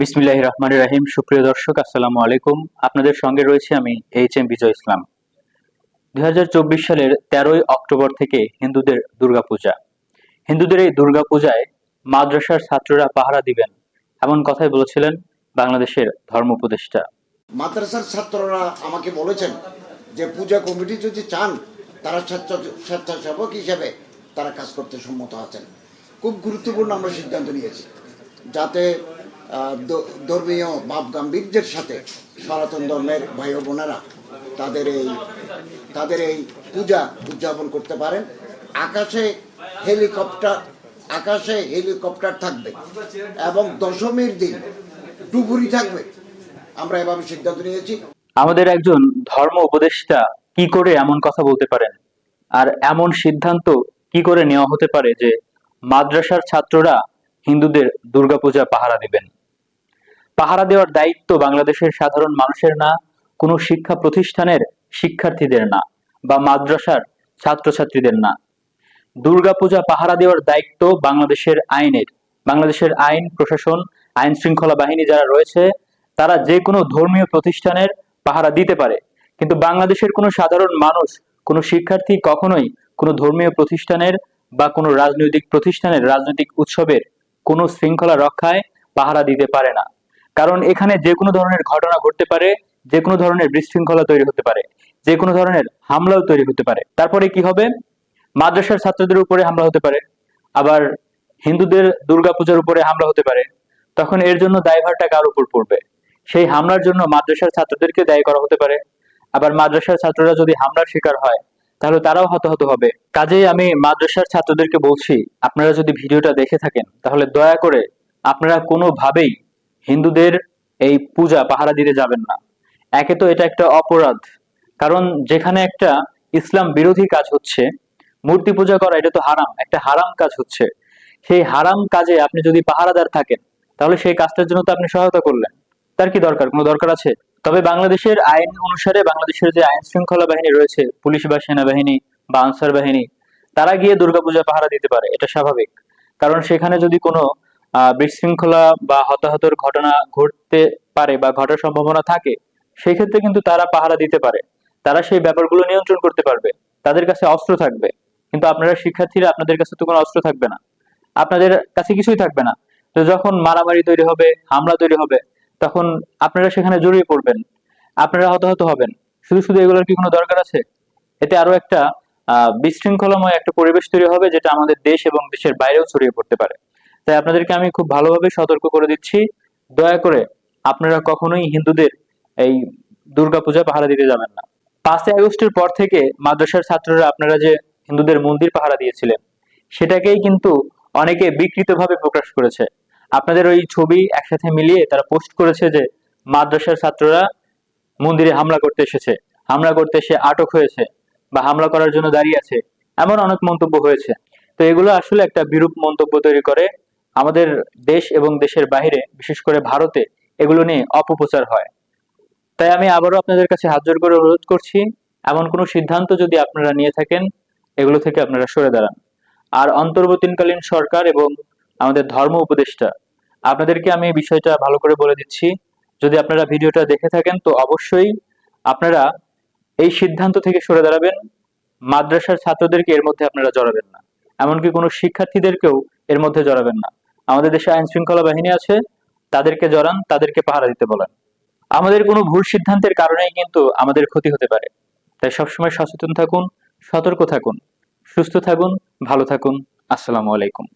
বিসমিল্লাহ রহমান রাহিম। সুপ্রিয় দর্শক, আসসালামু আলাইকুম। আপনাদের সঙ্গে রয়েছে আমি এইচ এম বিজয় ইসলাম। দুই সালের তেরোই অক্টোবর থেকে হিন্দুদের দুর্গাপূজা। হিন্দুদের এই দুর্গাপূজায় মাদ্রাসার ছাত্ররা পাহারা দিবেন, এমন কথাই বলেছিলেন বাংলাদেশের ধর্ম উপদেষ্টা। মাদ্রাসার ছাত্ররা আমাকে বলেছেন যে পূজা কমিটি যদি চান, তারা স্বেচ্ছাসেবক হিসেবে তারা কাজ করতে সম্মত আছেন। খুব গুরুত্বপূর্ণ আমরা সিদ্ধান্ত নিয়েছি। যাতে ধর্মীয় ভাব গাম্ভীর্যের সাথে সনাতন ধর্মের ভাই বোনেরা তাদের এই তাদের এই পূজা উদযাপন করতে পারেন। আকাশে হেলিকপ্টার আকাশে হেলিকপ্টার থাকবে এবং দশমীর দিন ডুবুরি থাকবে। আমরা এভাবে সিদ্ধান্ত নিয়েছি। আমাদের একজন ধর্ম উপদেষ্টা কি করে এমন কথা বলতে পারেন? আর এমন সিদ্ধান্ত কি করে নেওয়া হতে পারে যে মাদ্রাসার ছাত্ররা হিন্দুদের দুর্গাপূজা পাহারা দিবেন? পাহারা দেওয়ার দায়িত্ব বাংলাদেশের সাধারণ মানুষের না, কোনো শিক্ষা প্রতিষ্ঠানের শিক্ষার্থীদের না বা মাদ্রাসার ছাত্রছাত্রীদের না। দুর্গাপূজা পাহারা দেওয়ার দায়িত্ব বাংলাদেশের আইনের। বাংলাদেশের আইন, প্রশাসন, আইন শৃঙ্খলা বাহিনী যারা রয়েছে, তারা যে কোনো ধর্মীয় প্রতিষ্ঠানের পাহারা দিতে পারে। কিন্তু বাংলাদেশের কোনো সাধারণ মানুষ, কোনো শিক্ষার্থী কখনোই কোনো ধর্মীয় প্রতিষ্ঠানের বা কোনো রাজনৈতিক প্রতিষ্ঠানের, রাজনৈতিক উৎসবের কোনো শৃঙ্খলা রক্ষায় পাহারা দিতে পারে না। কারণ এখানে যে কোনো ধরনের ঘটনা ঘটতে পারে, যে কোনো ধরনের বিশৃঙ্খলা তৈরি হতে পারে, যে কোনো ধরনের হামলাও তৈরি হতে পারে। তারপরে কি হবে? মাদ্রাসার ছাত্রদের উপরে হামলা হতে পারে, আবার হিন্দুদের দুর্গাপূজার উপরে হামলা হতে পারে, তখন এর জন্য দায়ভারটা কার উপর পড়বে? সেই হামলার জন্য মাদ্রাসার ছাত্রদেরকে দায়ী করা হতে পারে, আবার মাদ্রাসার ছাত্ররা যদি হামলার শিকার হয়, তাহলে তারাও হতাহত হবে। কাজেই আমি মাদ্রাসার ছাত্রদেরকে বলছি, আপনারা যদি ভিডিওটা দেখে থাকেন, তাহলে দয়া করে আপনারা কোনোভাবেই হিন্দুদের এই পূজা পাহারা দিতে যাবেন না। একে তো এটা একটা অপরাধ। কারণ যেখানে একটা ইসলাম বিরোধী কাজ হচ্ছে, মূর্তি পূজা করা এটা তো হারাম, একটা হারাম কাজ হচ্ছে। সেই হারাম কাজে আপনি যদি পাহারাদার থাকেন, তাহলে সেই কাজটার জন্য তো আপনি সহায়তা করলেন। তার কি দরকার? কোনো দরকার আছে? তবে বাংলাদেশের আইন অনুসারে, বাংলাদেশের যে আইন শৃঙ্খলা বাহিনী রয়েছে, পুলিশ বা সেনাবাহিনী বা আনসার বাহিনী, তারা গিয়ে দুর্গাপূজা পাহারা দিতে পারে, এটা স্বাভাবিক। কারণ সেখানে যদি কোনো বিশৃঙ্খলা বা হতাহতর ঘটনা ঘটতে পারে বা ঘটার সম্ভাবনা থাকে সেই ক্ষেত্রে কিন্তু তারা পাহারা দিতে পারে। তারা সেই ব্যাপারগুলো নিয়ন্ত্রণ করতে পারবে। তাদের কাছে অস্ত্র থাকবে। কিন্তু আপনারা শিক্ষার্থীরা আপনাদের কাছে তো কোনো অস্ত্র থাকবে না। আপনাদের কাছে কিছুই থাকবে না। তো যখন মারামারি তৈরি হবে, হামলা তৈরি হবে, তখন আপনারা সেখানে জড়িয়ে পড়বেন। আপনারা হতাহত হবেন। শুধু শুধু এগুলোর কি কোনো দরকার আছে? এতে আরও একটা, আহ, বিশৃঙ্খলাময় একটা পরিবেশ তৈরি হবে, যেটা আমাদের দেশ এবং দেশের বাইরেও ছড়িয়ে পড়তে পারে। তাই আপনাদেরকে আমি খুব ভালোভাবে সতর্ক করে দিচ্ছি। দয়া করে আপনারা কখনোই হিন্দুদের এই দুর্গাপূজা পাহারা দিতে যাবেন না। পাঁচই আগস্টের পর থেকে মাদ্রাসার ছাত্ররা আপনারা যে হিন্দুদের মন্দির পাহারা দিয়েছিলেন, সেটাকেই কিন্তু অনেকে বিকৃতভাবে প্রকাশ করেছে। আপনাদের ওই ছবি একসাথে মিলিয়ে তারা পোস্ট করেছে যে মাদ্রাসার ছাত্ররা মন্দিরে হামলা করতে এসেছে, হামলা করতে এসে আটক হয়েছে বা হামলা করার জন্য দাঁড়িয়ে আছে, এমন অনেক মন্তব্য হয়েছে। তো এগুলো আসলে একটা বিরূপ মন্তব্য তৈরি করে। আমাদের দেশ এবং দেশের বাইরে বিশেষ করে ভারতে, এগুলো নিয়ে অপপ্রচার হয়। তাই আমি আবারও আপনাদের কাছে হাত জোর করে অনুরোধ করছি, এমন কোনো সিদ্ধান্ত যদি আপনারা নিয়ে থাকেন, এগুলো থেকে আপনারা সরে দাঁড়ান। আর অন্তর্বর্তীকালীন সরকার এবং আমাদের ধর্ম উপদেষ্টা, আপনাদেরকে আমি বিষয়টা ভালো করে বলে দিচ্ছি। যদি আপনারা ভিডিওটা দেখে থাকেন, তো অবশ্যই আপনারা এই সিদ্ধান্ত থেকে সরে দাঁড়াবেন। মাদ্রাসার ছাত্রদেরকে এর মধ্যে আপনারা জড়াবেন না। এমনকি কোনো শিক্ষার্থীদেরকেও এর মধ্যে জড়াবেন না। আমাদের দেশে আইন শৃঙ্খলা বাহিনী আছে, তাদেরকে জড়ান, তাদেরকে পাহারা দিতে বলেন। আমাদের কোনো ভুল সিদ্ধান্তের কারণেই কিন্তু আমাদের ক্ষতি হতে পারে। তাই সবসময় সচেতন থাকুন, সতর্ক থাকুন, সুস্থ থাকুন, ভালো থাকুন। আসসালামু আলাইকুম।